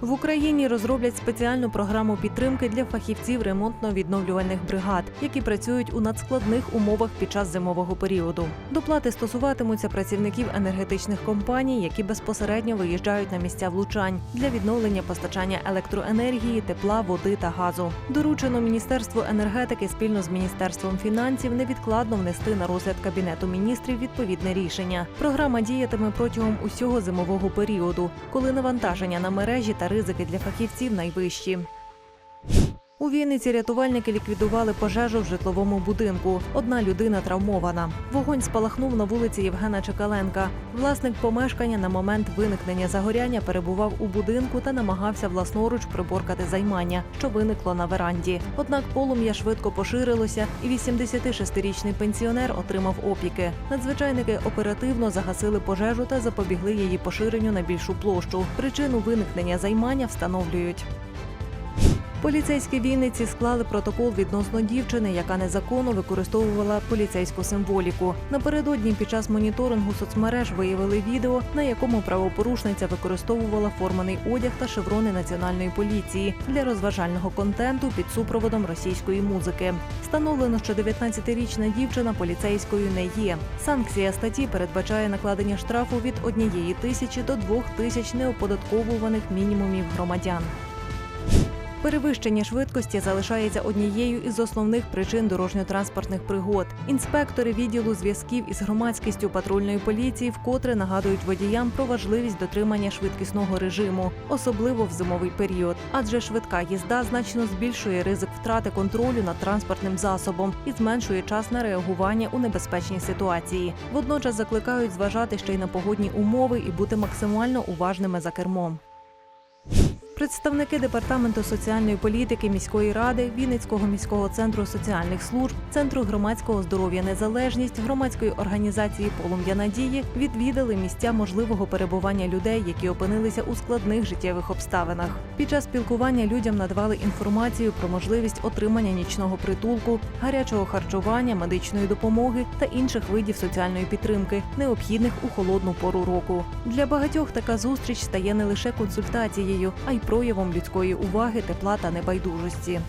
В Україні розроблять спеціальну програму підтримки для фахівців ремонтно-відновлювальних бригад, які працюють у надскладних умовах під час зимового періоду. Доплати стосуватимуться працівників енергетичних компаній, які безпосередньо виїжджають на місця влучань для відновлення постачання електроенергії, тепла, води та газу. Доручено Міністерству енергетики спільно з Міністерством фінансів невідкладно внести на розгляд кабінету міністрів відповідне рішення. Програма діятиме протягом усього зимового періоду, коли навантаження на мережі та ризики для фахівців найвищі. У Вінниці рятувальники ліквідували пожежу в житловому будинку. Одна людина травмована. Вогонь спалахнув на вулиці Євгена Чекаленка. Власник помешкання на момент виникнення загоряння перебував у будинку та намагався власноруч приборкати займання, що виникло на веранді. Однак полум'я швидко поширилося, і 86-річний пенсіонер отримав опіки. Надзвичайники оперативно загасили пожежу та запобігли її поширенню на більшу площу. Причину виникнення займання встановлюють. Поліцейські Вінниці склали протокол відносно дівчини, яка незаконно використовувала поліцейську символіку. Напередодні під час моніторингу соцмереж виявили відео, на якому правопорушниця використовувала форманий одяг та шеврони національної поліції для розважального контенту під супроводом російської музики. Встановлено, що 19-річна дівчина поліцейською не є. Санкція статті передбачає накладення штрафу від однієї тисячі до двох тисяч неоподатковуваних мінімумів громадян. Перевищення швидкості залишається однією із основних причин дорожньо-транспортних пригод. Інспектори відділу зв'язків із громадськістю патрульної поліції вкотре нагадують водіям про важливість дотримання швидкісного режиму, особливо в зимовий період. Адже швидка їзда значно збільшує ризик втрати контролю над транспортним засобом і зменшує час на реагування у небезпечній ситуації. Водночас закликають зважати ще й на погодні умови і бути максимально уважними за кермом. Представники департаменту соціальної політики міської ради, Вінницького міського центру соціальних служб, центру громадського здоров'я незалежність, громадської організації Полум'я надії відвідали місця можливого перебування людей, які опинилися у складних життєвих обставинах. Під час спілкування людям надавали інформацію про можливість отримання нічного притулку, гарячого харчування, медичної допомоги та інших видів соціальної підтримки, необхідних у холодну пору року. Для багатьох така зустріч стає не лише консультацією, а й проявом людської уваги, тепла та небайдужості.